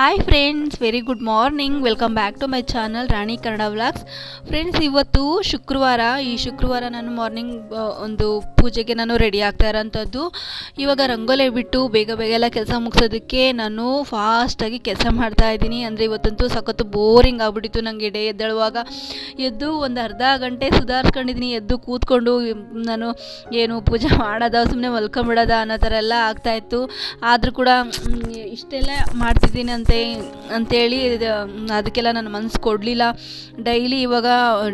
Hi friends very good morning welcome back to my channel Rani Kannada vlogs friends ಇವತ್ತು ಶುಕ್ರವಾರ, ಈ ಶುಕ್ರವಾರ ನಾನು ಮಾರ್ನಿಂಗ್ ಒಂದು ಪೂಜೆಗೆ ನಾನು ರೆಡಿ ಆಗ್ತಾ ಇರೋಂಥದ್ದು. ಇವಾಗ ರಂಗೋಲಿ ಬಿಟ್ಟು ಬೇಗ ಬೇಗ ಎಲ್ಲ ಕೆಲಸ ಮುಗಿಸೋದಕ್ಕೆ ನಾನು ಫಾಸ್ಟಾಗಿ ಕೆಲಸ ಮಾಡ್ತಾ ಇದ್ದೀನಿ. ಅಂದರೆ ಇವತ್ತಂತೂ ಸಖತ್ತು ಬೋರಿಂಗ್ ಆಗ್ಬಿಟ್ಟಿತ್ತು ನನಗೆ ಎಡೆ ಎದ್ದೇಳುವಾಗ. ಎದ್ದು ಒಂದು ಅರ್ಧ ಗಂಟೆ ಸುಧಾರಿಸ್ಕೊಂಡಿದ್ದೀನಿ. ಎದ್ದು ಕೂತ್ಕೊಂಡು, ನಾನು ಏನು ಪೂಜೆ ಮಾಡೋದ ಸುಮ್ಮನೆ ಮಲ್ಕೊಂಬಿಡೋದ ಅನ್ನೋ ಥರ ಎಲ್ಲ ಆಗ್ತಾಯಿತ್ತು ಆದರೂ ಕೂಡ ಇಷ್ಟೆಲ್ಲ ಮಾಡ್ತಿದ್ದೀನಿ ಅಂತ ಅಂತೇಳಿ ಅದಕ್ಕೆಲ್ಲ ನಾನು ಮನಸ್ಸು ಕೊಡಲಿಲ್ಲ. ಡೈಲಿ ಇವಾಗ,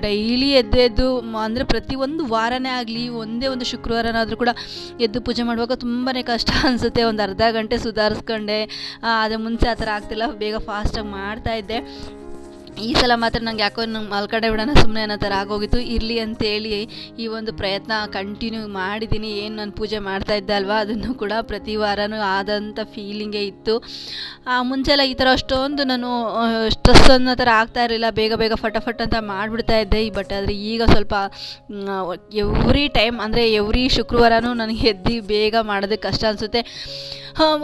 ಡೈಲಿ ಎದ್ದೆದ್ದು ಅಂದರೆ ಪ್ರತಿಯೊಂದು ವಾರನೇ ಆಗಲಿ, ಒಂದೇ ಒಂದು ಶುಕ್ರವಾರನಾದರೂ ಕೂಡ ಎದ್ದು ಪೂಜೆ ಮಾಡುವಾಗ ತುಂಬಾ ಕಷ್ಟ ಅನಿಸುತ್ತೆ. ಒಂದು ಅರ್ಧ ಗಂಟೆ ಸುಧಾರಿಸ್ಕೊಂಡೆ. ಅದು ಮುಂಚೆ ಆ ಥರ ಆಗ್ತಿಲ್ಲ. ಬೇಗ ಫಾಸ್ಟಾಗಿ ಮಾಡ್ತಾಯಿದ್ದೆ ಈ ಸಲ ಮಾತ್ರ ನಂಗೆ ಯಾಕೋ ನಂಗೆ ಮಲ್ಕಡೆ ಬಿಡೋಣ ಸುಮ್ಮನೆ ಅನ್ನೋ ಥರ ಆಗೋಗಿತ್ತು. ಇರಲಿ ಅಂತೇಳಿ ಈ ಒಂದು ಪ್ರಯತ್ನ ಕಂಟಿನ್ಯೂ ಮಾಡಿದ್ದೀನಿ. ಏನು ನಾನು ಪೂಜೆ ಮಾಡ್ತಾ ಇದ್ದೆ ಅಲ್ವಾ, ಅದನ್ನು ಕೂಡ ಪ್ರತಿ ವಾರನೂ ಆದಂಥ ಫೀಲಿಂಗೇ ಇತ್ತು. ಮುಂಚೆಲ್ಲ ಈ ಥರ ಅಷ್ಟೊಂದು ನಾನು ಸ್ಟ್ರೆಸ್ ಅನ್ನೋ ಥರ ಆಗ್ತಾ ಇರಲಿಲ್ಲ. ಬೇಗ ಬೇಗ ಫಟಾಫಟ್ ಅಂತ ಮಾಡಿಬಿಡ್ತಾ ಇದ್ದೆ. ಬಟ್ ಆದರೆ ಈಗ ಸ್ವಲ್ಪ ಎವ್ರಿ ಟೈಮ್ ಅಂದರೆ ಎವ್ರಿ ಶುಕ್ರವಾರನೂ ನನಗೆ ಎದ್ದು ಬೇಗ ಮಾಡೋದಕ್ಕೆ ಕಷ್ಟ ಅನಿಸುತ್ತೆ.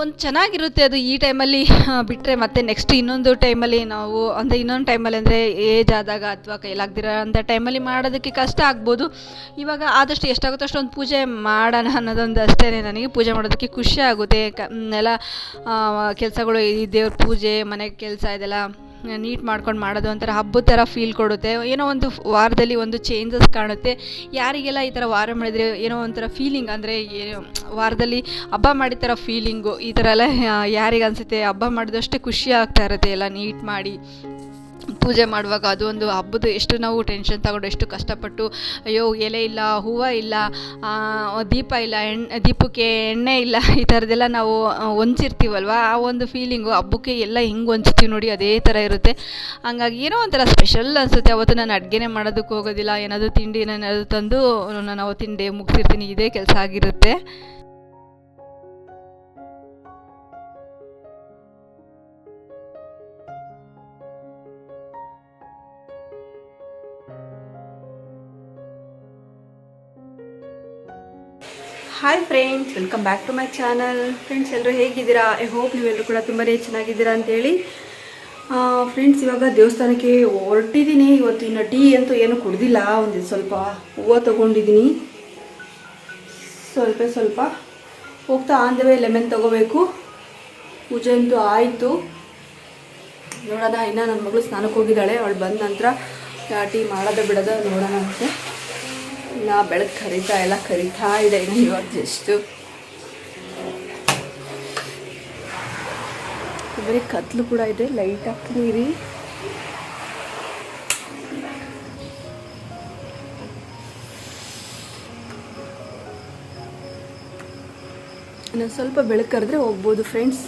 ಒಂದು ಚೆನ್ನಾಗಿರುತ್ತೆ ಅದು ಈ ಟೈಮಲ್ಲಿ ಬಿಟ್ಟರೆ ಮತ್ತೆ ನೆಕ್ಸ್ಟ್ ಇನ್ನೊಂದು ಟೈಮಲ್ಲಿ ನಾವು, ಅಂದರೆ ಇನ್ನೊಂದು ಟೈಮಲ್ಲಿ ಅಂದರೆ ಏಜ್ ಆದಾಗ ಅಥವಾ ಕೈಲಾಗ್ದಿರೋ ಅಂಥ ಟೈಮಲ್ಲಿ ಮಾಡೋದಕ್ಕೆ ಕಷ್ಟ ಆಗ್ಬೋದು. ಇವಾಗ ಆದಷ್ಟು ಎಷ್ಟಾಗುತ್ತೋ ಅಷ್ಟೊಂದು ಪೂಜೆ ಮಾಡೋಣ ಅನ್ನೋದೊಂದು ಅಷ್ಟೇ ನನಗೆ ಪೂಜೆ ಮಾಡೋದಕ್ಕೆ ಖುಷಿ ಆಗುತ್ತೆ. ಕ ಎಲ್ಲ ಕೆಲಸಗಳು ಈ ದೇವ್ರ ಪೂಜೆ, ಮನೆ ಕೆಲಸ ಇದೆಲ್ಲ ನೀಟ್ ಮಾಡ್ಕೊಂಡು ಮಾಡೋದು ಒಂಥರ ಹಬ್ಬದ ಥರ ಫೀಲ್ ಕೊಡುತ್ತೆ. ಏನೋ ಒಂದು ವಾರದಲ್ಲಿ ಒಂದು ಚೇಂಜಸ್ ಕಾಣುತ್ತೆ. ಯಾರಿಗೆಲ್ಲ ಈ ಥರ ವಾರ ಮಾಡಿದರೆ ಏನೋ ಒಂಥರ ಫೀಲಿಂಗ್ ಅಂದರೆ ವಾರದಲ್ಲಿ ಹಬ್ಬ ಮಾಡಿದ ಥರ ಫೀಲಿಂಗು ಈ ಥರ ಎಲ್ಲ ಯಾರಿಗೆ ಅನಿಸುತ್ತೆ ಹಬ್ಬ ಮಾಡಿದಷ್ಟೇ ಖುಷಿ ಆಗ್ತಾ ಇರುತ್ತೆ ಎಲ್ಲ ನೀಟ್ ಮಾಡಿ. ಪೂಜೆ ಮಾಡುವಾಗ ಅದು ಒಂದು ಹಬ್ಬದ ಎಷ್ಟು ನಾವು ಟೆನ್ಷನ್ ತಗೊಂಡು ಎಷ್ಟು ಕಷ್ಟಪಟ್ಟು, ಅಯ್ಯೋ, ಎಲೆ ಇಲ್ಲ, ಹೂವು ಇಲ್ಲ ದೀಪ ಇಲ್ಲ ಎಣ್ಣೆ ದೀಪಕ್ಕೆ ಎಣ್ಣೆ ಇಲ್ಲ, ಈ ಥರದ್ದೆಲ್ಲ ನಾವು ಹೊಂಚಿರ್ತೀವಲ್ವ ಆ ಒಂದು ಫೀಲಿಂಗು ಹಬ್ಬಕ್ಕೆ ಎಲ್ಲ ಹಿಂಗೆ ಹೊಂಚ್ತೀವಿ ನೋಡಿ, ಅದೇ ಥರ ಇರುತ್ತೆ. ಹಂಗಾಗಿ ಏನೋ ಒಂಥರ ಸ್ಪೆಷಲ್ ಅನಿಸುತ್ತೆ. ಅವತ್ತು ನಾನು ಅಡುಗೆನೇ ಮಾಡೋದಕ್ಕೆ ಹೋಗೋದಿಲ್ಲ. ಏನಾದರೂ ತಿಂಡಿ ಏನಾದರೂ ತಂದು ನಾನು ಅವತ್ತಿನ ಡೇ ಮುಗಿಸಿರ್ತೀನಿ. ಇದೇ ಕೆಲಸ ಆಗಿರುತ್ತೆ. Hi friends welcome back to my channel friends ಎಲ್ಲರೂ ಹೇಗಿದ್ದೀರಾ? ಐ ಹೋಪ್ ನೀವೆಲ್ಲರೂ ಕೂಡ ತುಂಬಾ ಚೆನ್ನಾಗಿದ್ದೀರಾ ಅಂತೇಳಿ ಫ್ರೆಂಡ್ಸ್ ಇವಾಗ ದೇವಸ್ಥಾನಕ್ಕೆ ಹೊರಟಿದ್ದೀನಿ. ಇವತ್ತು ಇನ್ನು ಟೀ ಅಂತೂ ಏನು ಕುಡ್ದಿಲ್ಲ. ಒಂದು ಸ್ವಲ್ಪ ಹೂವು ತೊಗೊಂಡಿದ್ದೀನಿ. ಸ್ವಲ್ಪ ಸ್ವಲ್ಪ. ಹೋಗ್ತಾ ಆನ್ ದ ವೇ ಲೆಮನ್ ತೊಗೋಬೇಕು. ಪೂಜೆ ಅಂತೂ ಆಯಿತು. ನೋಡೋಣ, ಇನ್ನು ನನ್ನ ಮಗಳು ಸ್ನಾನಕ್ಕೆ ಹೋಗಿದ್ದಾಳೆ. ಅವಳು ಬಂದ ನಂತರ ಟೀ ಮಾಡೋದ ಬಿಡೋದ ನೋಡೋಣ ಅಂತೆ ಇನ್ನು ಬೆಳಗ್ಗೆ ಕರಿತಾ ಇಲ್ಲ ಕರಿತಾ ಇದೆ ಇನ್ನು ಇವಾಗ ಜಸ್ಟು ಬರೀ ಕತ್ಲು ಕೂಡ ಇದೆ ಲೈಟ್ ನೀರಿ ಇನ್ನು ಸ್ವಲ್ಪ ಬೆಳಕು ಕರೆದ್ರೆ ಹೋಗ್ಬೋದು ಫ್ರೆಂಡ್ಸ್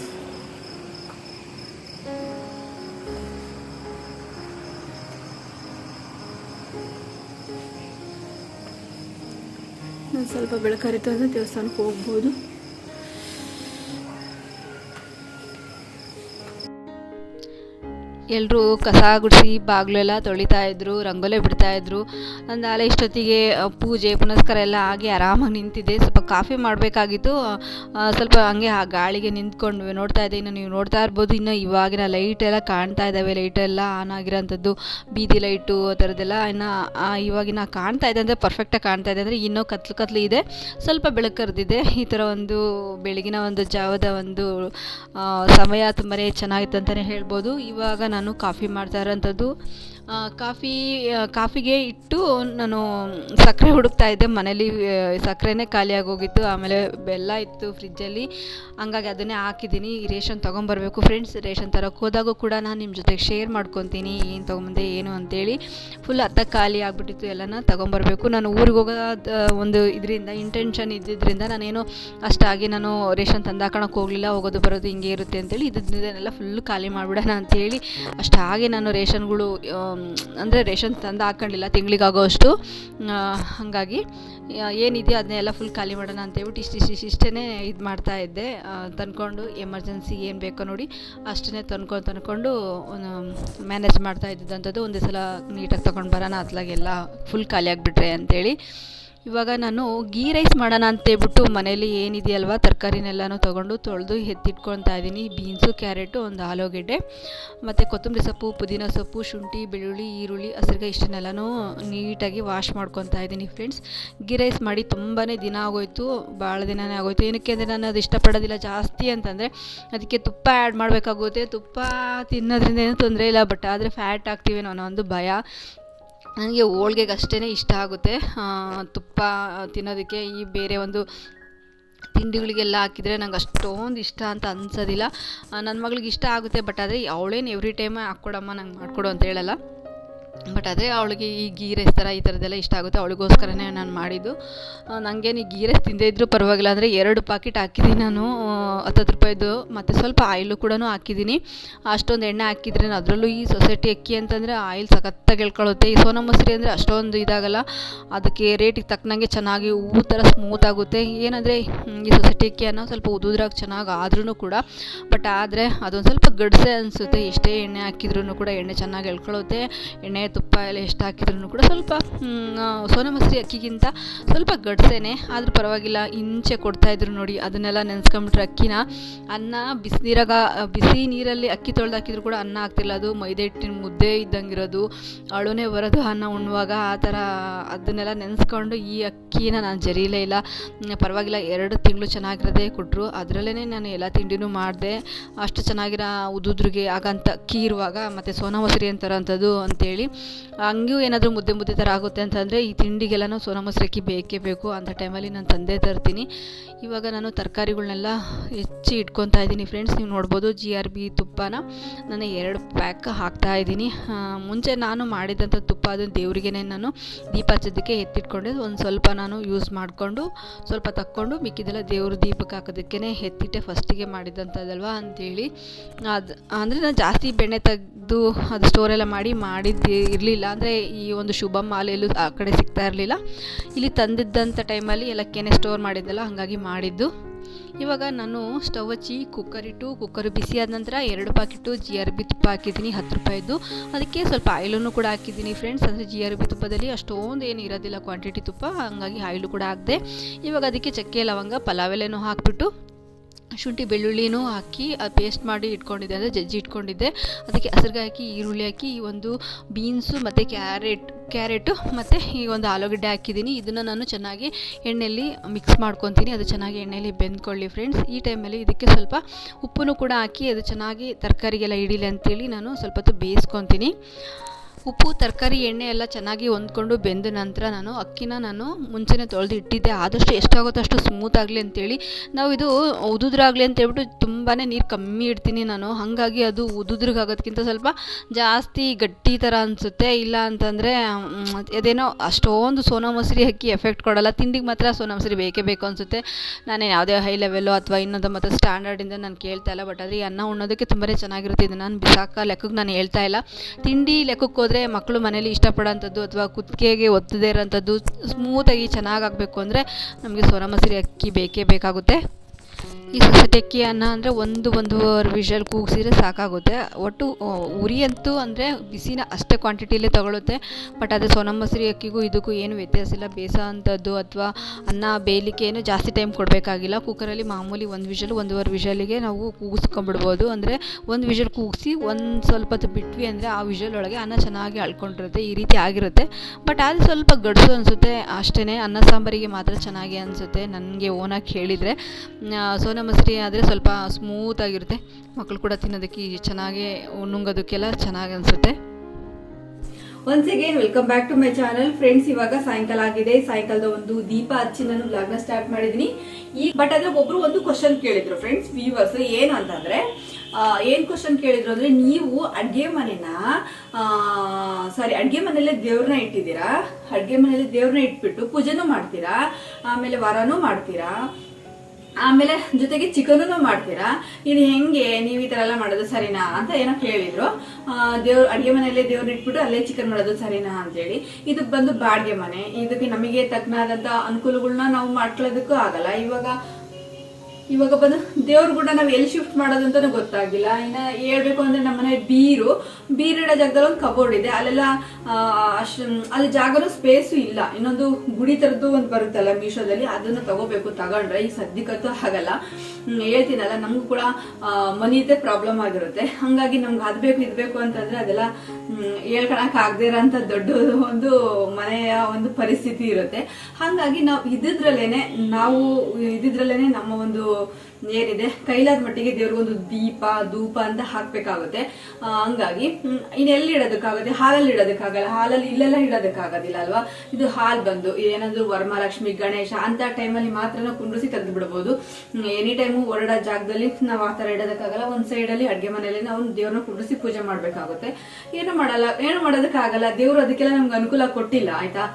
ಸ್ವಲ್ಪ ಬೆಳಕರಿತು ಅಂದರೆ ದೇವಸ್ಥಾನಕ್ಕೆ ಹೋಗ್ಬೋದು. ಎಲ್ಲರೂ ಕಸ ಗುಡಿಸಿ ಬಾಗಿಲೆಲ್ಲ ತೊಳಿತಾ ಇದ್ರು, ರಂಗೋಲೆ ಬಿಡ್ತಾ ಇದ್ರು. ಅಂದಾಲೆ ಇಷ್ಟೊತ್ತಿಗೆ ಪೂಜೆ, ಪುನಸ್ಕಾರ ಎಲ್ಲ ಆಗಿ ಆರಾಮಾಗಿ ನಿಂತಿದೆ ಸ್ವಲ್ಪ ಕಾಫಿ ಮಾಡಬೇಕಾಗಿತ್ತು. ಸ್ವಲ್ಪ ಹಂಗೆ ಆ ಗಾಳಿಗೆ ನಿಂತ್ಕೊಂಡು ನೋಡ್ತಾ ಇದ್ದೆ. ಇನ್ನು ನೀವು ನೋಡ್ತಾ ಇರ್ಬೋದು. ಇನ್ನು ಇವಾಗಿನ ಲೈಟ್ ಎಲ್ಲ ಕಾಣ್ತಾ ಇದ್ದಾವೆ ಲೈಟ್ ಎಲ್ಲ ಆನ್ ಆಗಿರೋಂಥದ್ದು. ಬೀದಿ ಲೈಟು, ಆ ಥರದ್ದೆಲ್ಲ ಇನ್ನು ಇವಾಗಿನ ಕಾಣ್ತಾ ಇದೆ ಅಂದರೆ ಪರ್ಫೆಕ್ಟಾಗಿ ಕಾಣ್ತಾ ಇದೆ ಅಂದರೆ ಇನ್ನೂ ಕತ್ಲು ಕತ್ಲು ಇದೆ. ಸ್ವಲ್ಪ ಬೆಳಕು ಕರೆದಿದೆ ಈ ಥರ ಒಂದು ಬೆಳಗಿನ ಒಂದು ಜಾವದ ಒಂದು ಸಮಯ ತುಂಬಾ ಚೆನ್ನಾಗಿತ್ತು ಅಂತಲೇ ಹೇಳ್ಬೋದು. ಇವಾಗ ನಾನು ಕಾಫಿ ಮಾಡ್ತಾ ಇರೋಂಥದ್ದು. ಕಾಫಿ ಕಾಫಿಗೆ ಇಟ್ಟು ನಾನು ಸಕ್ಕರೆ ಹುಡುಕ್ತಾ ಇದ್ದೆ. ಮನೇಲಿ ಸಕ್ಕರೆನೇ ಖಾಲಿಯಾಗಿ ಹೋಗಿತ್ತು ಆಮೇಲೆ ಬೆಲ್ಲ ಇತ್ತು ಫ್ರಿಜ್ಜಲ್ಲಿ. ಹಂಗಾಗಿ ಅದನ್ನೇ ಹಾಕಿದ್ದೀನಿ. ರೇಷನ್ ತೊಗೊಂಬರ್ಬೇಕು. ಫ್ರೆಂಡ್ಸ್, ರೇಷನ್ ತರೋಕ್ಕೆ ಹೋದಾಗೂ ಕೂಡ ನಾನು ನಿಮ್ಮ ಜೊತೆಗೆ ಶೇರ್ ಮಾಡ್ಕೊತೀನಿ. ಏನು ತೊಗೊಂಬಂದೆ, ಏನು ಅಂತೇಳಿ. ಫುಲ್ ಅತ್ತ ಖಾಲಿ ಆಗಿಬಿಟ್ಟಿತ್ತು ಎಲ್ಲನ ತೊಗೊಂಬರ್ಬೇಕು. ನಾನು ಊರಿಗೆ ಹೋಗೋದ ಒಂದು ಇದರಿಂದ ಇಂಟೆನ್ಷನ್ ಇದ್ದಿದ್ದರಿಂದ ನಾನೇನು ಅಷ್ಟಾಗಿ ನಾನು ರೇಷನ್ ತಂದು ಹಾಕೊಳಕ್ಕೆ ಹೋಗಲಿಲ್ಲ. ಹೋಗೋದು, ಬರೋದು ಹಿಂಗೆ ಇರುತ್ತೆ ಅಂತೇಳಿ ಇದನ್ನೆಲ್ಲ ಫುಲ್ ಖಾಲಿ ಮಾಡಿಬಿಡೋಣ ಅಂತೇಳಿ ಅಷ್ಟಾಗಿ ನಾನು ರೇಷನ್ಗಳು ಅಂದರೆ ರೇಷನ್ ತಂದು ಹಾಕ್ಕೊಂಡಿಲ್ಲ ತಿಂಗಳಿಗಾಗೋ ಅಷ್ಟು ಹಾಗಾಗಿ ಏನಿದೆಯೋ ಅದನ್ನೆಲ್ಲ ಫುಲ್ ಖಾಲಿ ಮಾಡೋಣ ಅಂತೇಳ್ಬಿಟ್ಟು ಇಷ್ಟು ಇಷ್ಟು ಇಷ್ಟೇ ಇದು ಮಾಡ್ತಾ ಇದ್ದೆ. ತಂದ್ಕೊಂಡು ಎಮರ್ಜೆನ್ಸಿ ಏನು ಬೇಕೋ ನೋಡಿ, ಅಷ್ಟನ್ನೇ ತಂದ್ಕೊಂಡು ತಂದ್ಕೊಂಡು ಮ್ಯಾನೇಜ್ ಮಾಡ್ತಾ ಇದ್ದಿದ್ದಂಥದ್ದು ಒಂದೇ ಸಲ ನೀಟಾಗಿ ತೊಗೊಂಡು ಬರೋಣ ಅತ್ಲಾಗೆಲ್ಲ ಫುಲ್ ಖಾಲಿ ಆಗಿಬಿಟ್ರೆ ಅಂತೇಳಿ. ಇವಾಗ ನಾನು ಗೀ ರೈಸ್ ಮಾಡೋಣ ಅಂತೇಳ್ಬಿಟ್ಟು ಮನೇಲಿ ಏನಿದೆಯಲ್ವ ತರಕಾರಿನೆಲ್ಲನೂ ತೊಗೊಂಡು ತೊಳೆದು ಎತ್ತಿಟ್ಕೊಳ್ತಾ ಇದ್ದೀನಿ. ಬೀನ್ಸು, ಕ್ಯಾರೆಟು, ಒಂದು ಆಲೂಗೆಡ್ಡೆ, ಮತ್ತು ಕೊತ್ತಂಬರಿ ಸೊಪ್ಪು, ಪುದೀನ ಸೊಪ್ಪು, ಶುಂಠಿ, ಬೆಳ್ಳುಳ್ಳಿ, ಈರುಳ್ಳಿ ಹಸಿರುಗ ಇಷ್ಟನ್ನೆಲ್ಲನೂ ನೀಟಾಗಿ ವಾಶ್ ಮಾಡ್ಕೊತಾ ಇದ್ದೀನಿ ಫ್ರೆಂಡ್ಸ್. ಗೀ ರೈಸ್ ಮಾಡಿ ತುಂಬಾ ದಿನ ಆಗೋಯ್ತು, ಭಾಳ ದಿನನೇ ಆಗೋಯ್ತು. ಏನಕ್ಕೆ ಅಂದರೆ ನಾನು ಅದು ಇಷ್ಟಪಡೋದಿಲ್ಲ ಜಾಸ್ತಿ ಅಂತಂದರೆ ಅದಕ್ಕೆ ತುಪ್ಪ ಆ್ಯಡ್ ಮಾಡಬೇಕಾಗುತ್ತೆ. ತುಪ್ಪ ತಿನ್ನೋದ್ರಿಂದ ಏನೂ ತೊಂದರೆ ಇಲ್ಲ, ಬಟ್ ಆದರೆ ಫ್ಯಾಟ್ ಆಗ್ತೀವಿ ಅನ್ನೋ ಒಂದು ಭಯ. ನನಗೆ ಹೋಳ್ಗೆಗೆ ಅಷ್ಟೇ ಇಷ್ಟ ಆಗುತ್ತೆ. ತುಪ್ಪ ತಿನ್ನೋದಕ್ಕೆ ಈ ಬೇರೆ ಒಂದು ತಿಂಡಿಗಳಿಗೆಲ್ಲ ಹಾಕಿದರೆ ನಂಗೆ ಅಷ್ಟೊಂದು ಇಷ್ಟ ಅಂತ ಅನ್ಸೋದಿಲ್ಲ. ನನ್ನ ಮಗಳಿಗೆ ಇಷ್ಟ ಆಗುತ್ತೆ, ಬಟ್ ಆದರೆ ಅವಳೇನು ಎವ್ರಿ ಟೈಮ್ ಹಾಕ್ಕೊಡಮ್ಮ, ನಂಗೆ ಮಾಡಿಕೊಡು ಅಂತ ಹೇಳಲ್ಲ. ಬಟ್ ಅದೇ ಅವಳಿಗೆ ಈ ಗೀ ರೈಸ್ ಥರ ಈ ಥರದ್ದೆಲ್ಲ ಇಷ್ಟ ಆಗುತ್ತೆ. ಅವಳಿಗೋಸ್ಕರನೇ ನಾನು ಮಾಡಿದ್ದು. ನನಗೇನು ಈ ಗೀ ರೈಸ್ ತಿಂದೇ ಇದ್ದರೂ ಪರವಾಗಿಲ್ಲ. ಅಂದರೆ ಎರಡು ಪಾಕೆಟ್ ಹಾಕಿದ್ದೀನಿ ನಾನು. ಹತ್ತತ್ತು ರೂಪಾಯಿದು ಮತ್ತು ಸ್ವಲ್ಪ ಆಯಿಲು ಕೂಡ ಹಾಕಿದ್ದೀನಿ. ಅಷ್ಟೊಂದು ಎಣ್ಣೆ ಹಾಕಿದ್ರೆ ಅದರಲ್ಲೂ ಈ ಸೊಸೈಟಿ ಅಕ್ಕಿ ಅಂತಂದರೆ ಆಯಿಲ್ ಸಖತ್ತಾಗಿ ಹೇಳ್ಕೊಳ್ಳುತ್ತೆ ಈ ಸೋನಾ ಮಸೂರಿ ಅಂದರೆ ಅಷ್ಟೊಂದು ಇದಾಗಲ್ಲ. ಅದಕ್ಕೆ ರೇಟಿಗೆ ತಕ್ಕನಂಗೆ ಚೆನ್ನಾಗಿ ಹೂ ಥರ ಸ್ಮೂತ್ ಆಗುತ್ತೆ. ಏನಂದರೆ ಈ ಸೊಸೈಟಿ ಅಕ್ಕಿ ಅನ್ನೋ ಸ್ವಲ್ಪ ಉದುದ್ರಾಗಿ ಚೆನ್ನಾಗಿ ಆದ್ರೂ ಕೂಡ. ಬಟ್ ಆದರೆ ಅದೊಂದು ಸ್ವಲ್ಪ ಗಡ್ಸೆ ಅನಿಸುತ್ತೆ. ಎಷ್ಟೇ ಎಣ್ಣೆ ಹಾಕಿದ್ರೂ ಕೂಡ ಎಣ್ಣೆ ಚೆನ್ನಾಗಿ ಎಳ್ಕೊಳ್ಳುತ್ತೆ ಎಣ್ಣೆ ತುಪ್ಪ ಎಲ್ಲ ಎಷ್ಟು ಹಾಕಿದ್ರೂ ಕೂಡ ಸ್ವಲ್ಪ ಸೋನಾ ಮಸೂರಿ ಅಕ್ಕಿಗಿಂತ ಸ್ವಲ್ಪ ಗಡ್ಸೇನೆ, ಆದರೂ ಪರವಾಗಿಲ್ಲ, ಇಂಚೆ ಕೊಡ್ತಾಯಿದ್ರು ನೋಡಿ, ಅದನ್ನೆಲ್ಲ ನೆನೆಸ್ಕೊಂಬಿಟ್ರೆ ಅಕ್ಕಿನ. ಅನ್ನ ಬಿಸಿ ನೀರಾಗ ಬಿಸಿ ನೀರಲ್ಲಿ ಅಕ್ಕಿ ತೊಳೆದು ಹಾಕಿದ್ರು ಕೂಡ ಅನ್ನ ಆಗ್ತಿಲ್ಲ, ಅದು ಮೈದೆ ಹಿಟ್ಟಿನ ಮುದ್ದೆ ಇದ್ದಂಗಿರೋದು. ಅಳುನೇ ಬರೋದು ಅನ್ನ ಉಣ್ಣುವಾಗ ಆ ಥರ ಅದನ್ನೆಲ್ಲ ನೆನೆಸ್ಕೊಂಡು ಈ ಅಕ್ಕಿನ ನಾನು ಜರೀಲೇ ಇಲ್ಲ. ಪರವಾಗಿಲ್ಲ, ಎರಡು ತಿಂಗಳು ಚೆನ್ನಾಗಿರೋದೇ ಕೊಟ್ಟರು ಅದರಲ್ಲೇ ನಾನು ಎಲ್ಲ ತಿಂಡಿನೂ ಮಾಡಿದೆ. ಅಷ್ಟು ಚೆನ್ನಾಗಿರೋ ಉದುದ್ರಿಗೆ ಆಗಂತ ಅಕ್ಕಿ ಇರುವಾಗ, ಮತ್ತು ಸೋನಾ ಮೊಸರಿ ಅಂತಾರಂಥದ್ದು ಅಂತೇಳಿ ಹಂಗೂ ಏನಾದರೂ ಮುದ್ದೆ ಮುದ್ದೆ ಥರ ಆಗುತ್ತೆ ಅಂತಂದರೆ ಈ ತಿಂಡಿಗೆಲ್ಲನೂ ಸೋನಾ ಮೊಸರಕ್ಕಿ ಬೇಕೇ ಬೇಕು ಅಂಥ ಟೈಮಲ್ಲಿ ನಾನು ತಂದೆ ತರ್ತೀನಿ. ಇವಾಗ ನಾನು ತರಕಾರಿಗಳನ್ನೆಲ್ಲ ಹೆಚ್ಚಿ ಇಟ್ಕೊತಾ ಇದ್ದೀನಿ ಫ್ರೆಂಡ್ಸ್ ನೀವು ನೋಡ್ಬೋದು ಜಿ ಆರ್ ಬಿ ತುಪ್ಪನ ನಾನು ಎರಡು ಪ್ಯಾಕ್ ಹಾಕ್ತಾ ಇದ್ದೀನಿ. ಮುಂಚೆ ನಾನು ಮಾಡಿದಂಥ ತುಪ್ಪ ಅದನ್ನು ದೇವರಿಗೆ ನಾನು ದೀಪ ಹಚ್ಚೋದಕ್ಕೆ ಎತ್ತಿಟ್ಕೊಂಡೆ. ಒಂದು ಸ್ವಲ್ಪ ನಾನು ಯೂಸ್ ಮಾಡಿಕೊಂಡು, ಸ್ವಲ್ಪ ತಕ್ಕೊಂಡು ಮಿಕ್ಕಿದೆಲ್ಲ ದೇವ್ರ ದೀಪಕ್ಕೆ ಹಾಕೋದಕ್ಕೇ ಎತ್ತಿಟ್ಟೆ ಫಸ್ಟಿಗೆ ಮಾಡಿದಂಥದ್ದಲ್ವ ಅಂತೇಳಿ. ಅದು, ಅಂದರೆ ನಾನು ಜಾಸ್ತಿ ಬೆಣ್ಣೆ ತೆಗೆದು ಅದು ಸ್ಟೋರೆಲ್ಲ ಮಾಡಿ ಮಾಡಿದ್ದು ಇರಲಿಲ್ಲ ಅಂದರೆ ಈ ಒಂದು ಶುಭ ಮಾಲೆಯಲ್ಲೂ ಆ ಕಡೆ ಸಿಗ್ತಾ ಇರಲಿಲ್ಲ. ಇಲ್ಲಿ ತಂದಿದ್ದಂಥ ಟೈಮಲ್ಲಿ ಎಲ್ಲಕ್ಕೇನೆ ಸ್ಟೋರ್ ಮಾಡಿದ್ದಲ್ಲ ಹಾಗಾಗಿ ಮಾಡಿದ್ದು. ಇವಾಗ ನಾನು ಸ್ಟವ್ ಹಚ್ಚಿ ಕುಕ್ಕರ್ ಇಟ್ಟು ಕುಕ್ಕರ್ ಬಿಸಿ ಆದ ನಂತರ ಎರಡು ಪಾಕಿಟ್ಟು ಜಿ ಆರ್ ಬಿ ತುಪ್ಪ ಹಾಕಿದ್ದೀನಿ, ಹತ್ತು ರೂಪಾಯಿದ್ದು ಅದಕ್ಕೆ ಸ್ವಲ್ಪ ಆಯಿಲನ್ನು ಕೂಡ ಹಾಕಿದ್ದೀನಿ ಫ್ರೆಂಡ್ಸ್ ಅಂದರೆ ಜಿ ಆರ್ ಬಿ ತುಪ್ಪದಲ್ಲಿ ಅಷ್ಟೊಂದು ಏನು ಇರೋದಿಲ್ಲ ಕ್ವಾಂಟಿಟಿ ತುಪ್ಪ, ಹಾಗಾಗಿ ಆಯಿಲು ಕೂಡ ಹಾಕಿದೆ. ಇವಾಗ ಅದಕ್ಕೆ ಚಕ್ಕೆ, ಲವಂಗ, ಪಲಾವ್ ಎಲೆನೂ ಹಾಕಿಬಿಟ್ಟು ಶುಂಠಿ ಬೆಳ್ಳುಳ್ಳಿನೂ ಹಾಕಿ ಅದು ಪೇಸ್ಟ್ ಮಾಡಿ ಇಟ್ಕೊಂಡಿದ್ದೆ. ಅಂದರೆ ಜಜ್ಜಿ ಇಟ್ಕೊಂಡಿದ್ದೆ. ಅದಕ್ಕೆ ಹಸಿರುಗಾಯಿ ಹಾಕಿ, ಈರುಳ್ಳಿ ಹಾಕಿ, ಈ ಒಂದು ಬೀನ್ಸು ಮತ್ತು ಕ್ಯಾರೆಟ್ ಕ್ಯಾರೆಟು ಮತ್ತು ಈ ಒಂದು ಆಲೂಗಡ್ಡೆ ಹಾಕಿದ್ದೀನಿ. ಇದನ್ನು ನಾನು ಚೆನ್ನಾಗಿ ಎಣ್ಣೆಯಲ್ಲಿ ಮಿಕ್ಸ್ ಮಾಡ್ಕೊತೀನಿ. ಅದು ಚೆನ್ನಾಗಿ ಎಣ್ಣೆಯಲ್ಲಿ ಬೆಂದ್ಕೊಳ್ಳಿ ಫ್ರೆಂಡ್ಸ್ ಈ ಟೈಮಲ್ಲಿ ಇದಕ್ಕೆ ಸ್ವಲ್ಪ ಉಪ್ಪನ್ನು ಕೂಡ ಹಾಕಿ, ಅದು ಚೆನ್ನಾಗಿ ತರಕಾರಿಗೆಲ್ಲ ಹಿಡೀಲಿ ಅಂತೇಳಿ ನಾನು ಸ್ವಲ್ಪ ಹೊತ್ತು ಬೇಯಿಸ್ಕೊತೀನಿ. ಉಪ್ಪು, ತರಕಾರಿ, ಎಣ್ಣೆ ಎಲ್ಲ ಚೆನ್ನಾಗಿ ಹೊಂದ್ಕೊಂಡು ಬೆಂದ ನಂತರ ನಾನು ಅಕ್ಕಿನ ನಾನು ಮುಂಚೆನೇ ತೊಳೆದು ಇಟ್ಟಿದ್ದೆ ಆದಷ್ಟು ಎಷ್ಟಾಗುತ್ತೋ ಅಷ್ಟು ಸ್ಮೂತ್ ಆಗಲಿ ಅಂತೇಳಿ. ನಾವು ಇದು ಉದುದ್ರಾಗಲಿ ಅಂತೇಳ್ಬಿಟ್ಟು ತುಂಬಾ ನೀರು ಕಮ್ಮಿ ಇಡ್ತೀನಿ ನಾನು. ಹಾಗಾಗಿ ಅದು ಉದುದ್ರಿಗಾಗೋದ್ಕಿಂತ ಸ್ವಲ್ಪ ಜಾಸ್ತಿ ಗಟ್ಟಿ ಥರ ಅನಿಸುತ್ತೆ. ಇಲ್ಲ ಅಂತಂದರೆ ಅದೇನೋ ಅಷ್ಟೊಂದು ಸೋನಾ ಮೊಸರಿ ಅಕ್ಕಿ ಎಫೆಕ್ಟ್ ಕೊಡಲ್ಲ. ತಿಂಡಿಗೆ ಮಾತ್ರ ಸೋನಾ ಮೊಸರಿ ಬೇಕೇ ಬೇಕು ಅನಿಸುತ್ತೆ. ನಾನೇನು ಯಾವುದೇ ಹೈ ಲೆವೆಲ್ಲು ಅಥವಾ ಇನ್ನೊಂದು ಮತ್ತು ಸ್ಟ್ಯಾಂಡರ್ಡಿಂದ ನಾನು ಕೇಳ್ತಾ ಇಲ್ಲ. ಬಟ್ ಆದರೆ ಅನ್ನ ಉಣ್ಣೋದಕ್ಕೆ ತುಂಬಾ ಚೆನ್ನಾಗಿರುತ್ತೆ. ಇದು ನಾನು ಬಿಸಾಕ ಲೆಕ್ಕಕ್ಕೆ ನಾನು ಹೇಳ್ತಾ ಇಲ್ಲ. ತಿಂಡಿ ಲೆಕ್ಕಕ್ಕೆ ಹೋದರೆ ಮಕ್ಕಳು ಮನೇಲಿ ಇಷ್ಟಪಡೋಂಥದ್ದು ಅಥವಾ ಕುತ್ತಿಗೆಗೆ ಒತ್ತದೇ ಇರೋಂಥದ್ದು ಸ್ಮೂತಾಗಿ ಚೆನ್ನಾಗಿ ಆಗಬೇಕು ಅಂದರೆ ನಮಗೆ ಸೋನಾ ಮಸೂರಿ ಅಕ್ಕಿ ಬೇಕೇ ಬೇಕಾಗುತ್ತೆ. ಈ ಸೊಸೈಟಿ ಅಕ್ಕಿ ಅನ್ನ ಅಂದರೆ ಒಂದು ಒಂದೂವರೆ ವಿಷಲ್ ಕೂಗಿಸಿದ್ರೆ ಸಾಕಾಗುತ್ತೆ. ಒಟ್ಟು ಉರಿ ಅಂತೂ ಅಂದರೆ ಬಿಸಿನ ಅಷ್ಟೇ ಕ್ವಾಂಟಿಟಿಯಲ್ಲೇ ತಗೊಳುತ್ತೆ. ಬಟ್ ಅದೇ ಸೋನ ಮಸೂರಿ ಅಕ್ಕಿಗೂ ಇದಕ್ಕೂ ಏನು ವ್ಯತ್ಯಾಸ ಇಲ್ಲ. ಬೇಯಿಸೋ ಅಂಥದ್ದು ಅಥವಾ ಅನ್ನ ಬೇಯಲಿಕ್ಕೆ ಏನು ಜಾಸ್ತಿ ಟೈಮ್ ಕೊಡಬೇಕಾಗಿಲ್ಲ. ಕುಕ್ಕರಲ್ಲಿ ಮಾಮೂಲಿ ಒಂದು ವಿಷಲ್, ಒಂದೂವರೆ ವಿಷಲಿಗೆ ನಾವು ಕೂಗಿಸ್ಕೊಂಡ್ಬಿಡ್ಬೋದು. ಅಂದರೆ ಒಂದು ವಿಷಲ್ ಕೂಗಿಸಿ ಒಂದು ಸ್ವಲ್ಪ ಬಿಟ್ವಿ ಅಂದರೆ ಆ ವಿಷಲ್ ಒಳಗೆ ಅನ್ನ ಚೆನ್ನಾಗಿ ಅಳ್ಕೊಂಡಿರುತ್ತೆ. ಈ ರೀತಿ ಆಗಿರುತ್ತೆ. ಬಟ್ ಅದು ಸ್ವಲ್ಪ ಗಡ್ಸು ಅನಿಸುತ್ತೆ. ಅಷ್ಟೇ ಅನ್ನ ಸಾಂಬಾರಿಗೆ ಮಾತ್ರ ಚೆನ್ನಾಗಿ ಅನಿಸುತ್ತೆ. ನನಗೆ ಓನಾಗಿ ಹೇಳಿದರೆ. ಸೋನಾ ಮಸೂರಿ ಆದರೆ ಸ್ವಲ್ಪ ಸ್ಮೂತಾಗಿರುತ್ತೆ ಮಕ್ಕಳು ಕೂಡ ತಿನ್ನೋದಕ್ಕೆ ಚೆನ್ನಾಗಿ ನುಂಗೋದಕ್ಕೆಲ್ಲ ಚೆನ್ನಾಗಿ ಅನಿಸುತ್ತೆ. Once again welcome back to my channel friends ಇವಾಗ ಸಾಯಂಕಾಲ ಆಗಿದೆ. ಸಾಯಂಕಾಲದ ಒಂದು ದೀಪ ಹಚ್ಚಿ ನಾನು ಲಗ್ನ ಸ್ಟಾರ್ಟ್ ಮಾಡಿದೀನಿ. ಈ ಬಟ್ ಅದ್ರ ಒಬ್ರು ಒಂದು ಕ್ವಶನ್ ಕೇಳಿದ್ರು ಫ್ರೆಂಡ್ಸ್ ವ್ಯೂವರ್ಸ್ ಏನು ಅಂತಂದ್ರೆ ಏನ್ ಕ್ವಶನ್ ಕೇಳಿದ್ರು ಅಂದ್ರೆ, ನೀವು ಅಡ್ಗೆ ಮನೆನ ಸಾರಿ ಅಡ್ಗೆ ಮನೆಯಲ್ಲೇ ದೇವ್ರನ್ನ ಇಟ್ಟಿದ್ದೀರಾ? ಅಡ್ಗೆ ಮನೇಲಿ ದೇವ್ರನ್ನ ಇಟ್ಬಿಟ್ಟು ಪೂಜೆನೂ ಮಾಡ್ತೀರಾ? ಆಮೇಲೆ ವರನೂ ಮಾಡ್ತೀರಾ? ಆಮೇಲೆ ಜೊತೆಗೆ ಚಿಕನ್ನು ಮಾಡ್ತೀರಾ? ಇದು ಹೆಂಗೆ? ನೀವು ಈ ತರ ಎಲ್ಲ ಮಾಡೋದು ಸರಿನಾ ಅಂತ ಏನೋ ಕೇಳಿದ್ರು. ದೇವ್ರ ಅಡಿಗೆ ಮನೆಯಲ್ಲೇ ದೇವ್ರನ್ನ ಇಟ್ಬಿಟ್ಟು ಅಲ್ಲೇ ಚಿಕನ್ ಮಾಡೋದು ಸರಿನಾ ಅಂತೇಳಿ. ಇದು ಬಂದು ಬಾಡಿಗೆ ಮನೆ. ಇದಕ್ಕೆ ನಮಗೆ ತಕ್ಕನಾದಂತ ಅನುಕೂಲಗಳನ್ನ ನಾವು ಮಾಡ್ಕೊಳ್ಳೋದಕ್ಕೂ ಆಗಲ್ಲ. ಇವಾಗ ಇವಾಗ ಬಂದು ದೇವ್ರ ಗುಡ್ಡ ನಾವು ಎಲ್ಲಿ ಶಿಫ್ಟ್ ಮಾಡೋದು ಅಂತಾನು ಗೊತ್ತಾಗಿಲ್ಲ. ಇನ್ನ ಹೇಳ್ಬೇಕು ಅಂದ್ರೆ ನಮ್ಮ ಮನೆ ಬೀರು. ಬೀರ್ ಇಡೋ ಜಾಗದಲ್ಲಿ ಒಂದು ಕಬೋರ್ಡ್ ಇದೆ. ಅಲ್ಲೆಲ್ಲ ಆ, ಅಲ್ಲಿ ಜಾಗನೂ ಸ್ಪೇಸು ಇಲ್ಲ. ಇನ್ನೊಂದು ಗುಡಿ ತರದ್ದು ಒಂದು ಬರುತ್ತಲ್ಲ ಮೀಶೋದಲ್ಲಿ ಅದನ್ನ ತಗೋಬೇಕು ತಗೊಂಡ್ರೆ. ಈ ಸದ್ಯಕ್ಕಂತೂ ಆಗಲ್ಲ. ಹೇಳ್ತೀನಲ್ಲ ನಮಗೂ ಕೂಡ ಮನಿದೇ ಪ್ರಾಬ್ಲಮ್ ಆಗಿರುತ್ತೆ. ಹಂಗಾಗಿ ನಮ್ಗೆ ಅದ್ ಬೇಕು ಇದ್ ಬೇಕು ಅಂತಂದ್ರೆ ಅದೆಲ್ಲ ಹೇಳ್ಕೊಳಕ್ ಆಗದೆ ಇರೋಂಥ ದೊಡ್ಡ ಒಂದು ಮನೆಯ ಒಂದು ಪರಿಸ್ಥಿತಿ ಇರುತ್ತೆ. ಹಾಗಾಗಿ ನಾವು ಇದ್ರಲ್ಲೇನೆ ನಾವು ಇದ್ರಲ್ಲೇನೆ ನಮ್ಮ ಒಂದು ಏನಿದೆ? ಕೈಲಾದ ಮಟ್ಟಿಗೆ ದೇವ್ರಿಗೊಂದು ದೀಪ, ಧೂಪ ಅಂತ ಹಾಕ್ಬೇಕಾಗುತ್ತೆ. ಹಂಗಾಗಿ ಇನ್ನೆಲ್ಲಿ ಇಡೋದಕ್ಕಾಗುತ್ತೆ? ಹಾಲಲ್ಲಿ ಇಡೋದಕ್ಕಾಗಲ್ಲ. ಹಾಲಲ್ಲಿ ಇಲ್ಲೆಲ್ಲ ಇಡೋದಕ್ಕಾಗೋದಿಲ್ಲ ಅಲ್ವಾ? ಇದು ಹಾಲ್ ಬಂದು, ಏನಾದ್ರು ವರಮಹಾಲಕ್ಷ್ಮಿ, ಗಣೇಶ, ಅಂತ ಟೈಮಲ್ಲಿ ಮಾತ್ರ ಕುಂಡ್ರಿಸಿ ತೆಗೆದು ಬಿಡ್ಬೋದು ಎನಿ ಟೈಮು ಹೊರಡೋ ಜಾಗದಲ್ಲಿ ನಾವು ಆ ಥರ ಇಡೋದಕ್ಕಾಗಲ್ಲ. ಒಂದು ಸೈಡಲ್ಲಿ ಅಡುಗೆ ಮನೆಯಲ್ಲಿ ನಾವು ದೇವ್ರನ್ನ ಕುಂಡ್ರಿಸಿ ಪೂಜೆ ಮಾಡಬೇಕಾಗುತ್ತೆ. ಏನು ಮಾಡಲ್ಲ, ಏನು ಮಾಡೋದಕ್ಕಾಗಲ್ಲ. ದೇವ್ರು ಅದಕ್ಕೆಲ್ಲ ನಮ್ಗೆ ಅನುಕೂಲ ಕೊಟ್ಟಿಲ್ಲ, ಆಯ್ತಾ?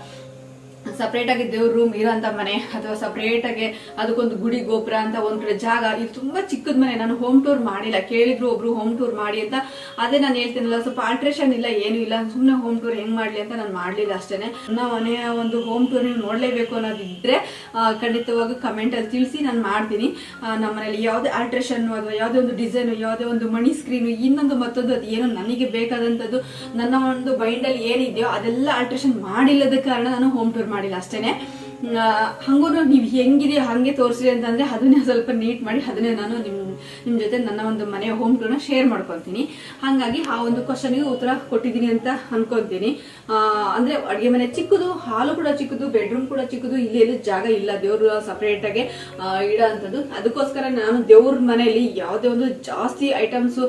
ಸಪ್ರೇಟ್ ಆಗಿ ದೇವ್ರ ರೂಮ್ ಇರೋಂಥ ಮನೆ, ಅಥವಾ ಸಪ್ರೇಟ್ ಆಗಿ ಅದಕ್ಕೊಂದು ಗುಡಿ ಗೋಪುರ ಅಂತ ಒಂದ್ ಕಡೆ ಜಾಗ, ಇದು ತುಂಬಾ ಚಿಕ್ಕದ ಮನೆ. ನಾನು ಹೋಮ್ ಟೂರ್ ಮಾಡಿಲ್ಲ. ಕೇಳಿದ್ರು ಒಬ್ರು ಹೋಮ್ ಟೂರ್ ಮಾಡಿ ಅಂತ. ಅದೇ ನಾನು ಹೇಳ್ತೀನಲ್ಲ, ಸ್ವಲ್ಪ ಆಲ್ಟ್ರೇಷನ್ ಇಲ್ಲ, ಏನು ಇಲ್ಲ. ಸುಮ್ಮನೆ ಹೋಮ್ ಟೂರ್ ಹೆಂಗ್ ಮಾಡ್ಲಿ ಅಂತ ನಾನು ಮಾಡ್ಲಿಲ್ಲ ಅಷ್ಟೇನೆ. ನಾವು ಮನೆಯ ಒಂದು ಹೋಮ್ ಟೂರ್ ನೀವು ನೋಡ್ಲೇಬೇಕು ಅನ್ನೋದಿದ್ರೆ ಖಂಡಿತವಾಗಿ ಕಮೆಂಟ್ ಅಲ್ಲಿ ತಿಳಿಸಿ, ನಾನು ಮಾಡ್ತೀನಿ. ನಮ್ಮ ಮನೇಲಿ ಯಾವುದೇ ಆಲ್ಟ್ರೇಷನ್ ಅಥವಾ ಯಾವುದೇ ಒಂದು ಡಿಸೈನ್ ಯಾವುದೇ ಒಂದು ಮಣಿ ಸ್ಕ್ರೀನ್ ಇನ್ನೊಂದು ಮತ್ತೊಂದು, ಅದು ಏನೋ ನನಗೆ ಬೇಕಾದಂಥದ್ದು, ನನ್ನ ಒಂದು ಮೈಂಡಲ್ಲಿ ಏನಿದೆಯೋ ಅದೆಲ್ಲ ಆಲ್ಟ್ರೇಷನ್ ಮಾಡಿಲ್ಲದ ಕಾರಣ ನಾನು ಹೋಮ್ ಟೂರ್ ಮಾಡಿಲ್ಲ ಅಷ್ಟೇನೆ. ಹಂಗೂ ನೀವು ಹೆಂಗಿದೆಯೋ ಹಾಗೆ ತೋರಿಸ್ರಿ ಅಂತಂದ್ರೆ ಅದನ್ನೇ ಸ್ವಲ್ಪ ನೀಟ್ ಮಾಡಿ ಅದನ್ನೇ ನಾನು ನಿಮ್ ನಿಮ್ ಜೊತೆ ನನ್ನ ಒಂದು ಮನೆಯ ಹೋಮ್ ಟೂರ್ನ ಶೇರ್ ಮಾಡ್ಕೊತೀನಿ ಹಾಗಾಗಿ ಆ ಒಂದು ಕ್ವಶನ್ಗೆ ಉತ್ತರ ಕೊಟ್ಟಿದ್ದೀನಿ ಅಂತ ಅನ್ಕೊಂತೀನಿ. ಅಂದರೆ ಅಡುಗೆ ಮನೆ ಚಿಕ್ಕದು ಹಾಲು ಕೂಡ ಚಿಕ್ಕದು ಬೆಡ್ರೂಮ್ ಕೂಡ ಚಿಕ್ಕದು ಇಲ್ಲಿ ಎಲ್ಲೂ ಜಾಗ ಇಲ್ಲ ದೇವ್ರ ಸಪರೇಟ್ ಆಗಿ ಆ, ಇಡೋ ಅಂಥದ್ದು ಅದಕ್ಕೋಸ್ಕರ ನಾನು ದೇವ್ರ ಮನೆಯಲ್ಲಿ ಯಾವುದೇ ಒಂದು ಜಾಸ್ತಿ ಐಟಮ್ಸ್